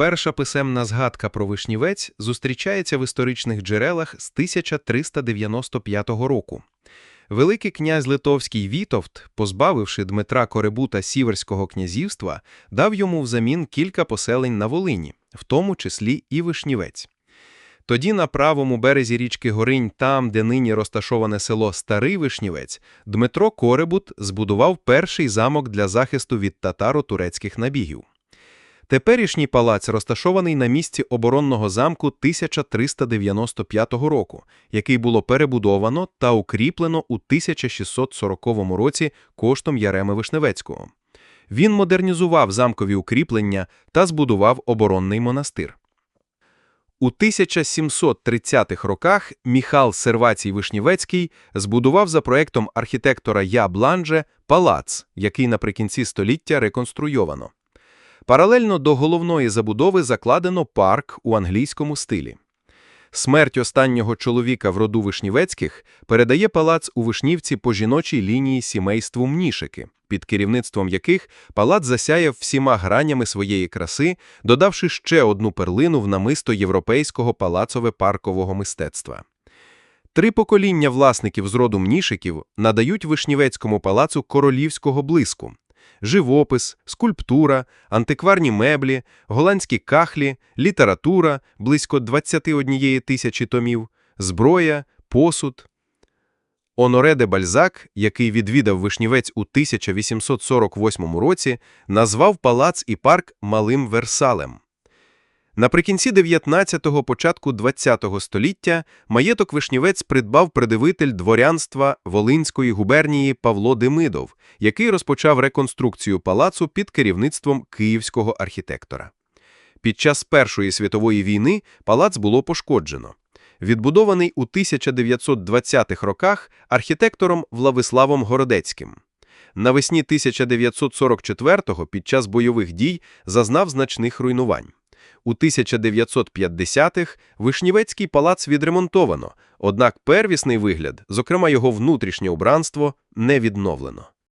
Перша писемна згадка про Вишнівець зустрічається в історичних джерелах з 1395 року. Великий князь Литовський Вітовт, позбавивши Дмитра Коребута Сіверського князівства, дав йому взамін кілька поселень на Волині, в тому числі і Вишнівець. Тоді на правому березі річки Горинь, там, де нині розташоване село Старий Вишнівець, Дмитро Коребут збудував перший замок для захисту від татаро-турецьких набігів. Теперішній палац розташований на місці оборонного замку 1395 року, який було перебудовано та укріплено у 1640 році коштом Яреми Вишневецького. Він модернізував замкові укріплення та збудував оборонний монастир. У 1730-х роках Міхал Сервацій Вишнівецький збудував за проектом архітектора Я Бланже палац, який наприкінці століття реконструйовано. Паралельно до головної забудови закладено парк у англійському стилі. Смерть останнього чоловіка в роду Вишнівецьких передає палац у Вишнівці по жіночій лінії сімейству Мнішики, під керівництвом яких палац засяяв всіма гранями своєї краси, додавши ще одну перлину в намисто європейського палацове-паркового мистецтва. Три покоління власників з роду Мнішиків надають Вишнівецькому палацу королівського блиску живопис, скульптура, антикварні меблі, голландські кахлі, література близько 21 тисячі томів, зброя, посуд. Оноре де Бальзак, який відвідав Вишнівець у 1848 році, назвав палац і парк Малим Версалем. Наприкінці 19-го, початку 20-го століття маєток Вишнівець придбав придивитель дворянства Волинської губернії Павло Демидов, який розпочав реконструкцію палацу під керівництвом київського архітектора. Під час Першої світової війни палац було пошкоджено. Відбудований у 1920-х роках архітектором Владиславом Городецьким. Навесні 1944-го під час бойових дій зазнав значних руйнувань. У 1950-х Вишнівецький палац відремонтовано, однак первісний вигляд, зокрема його внутрішнє убранство, не відновлено.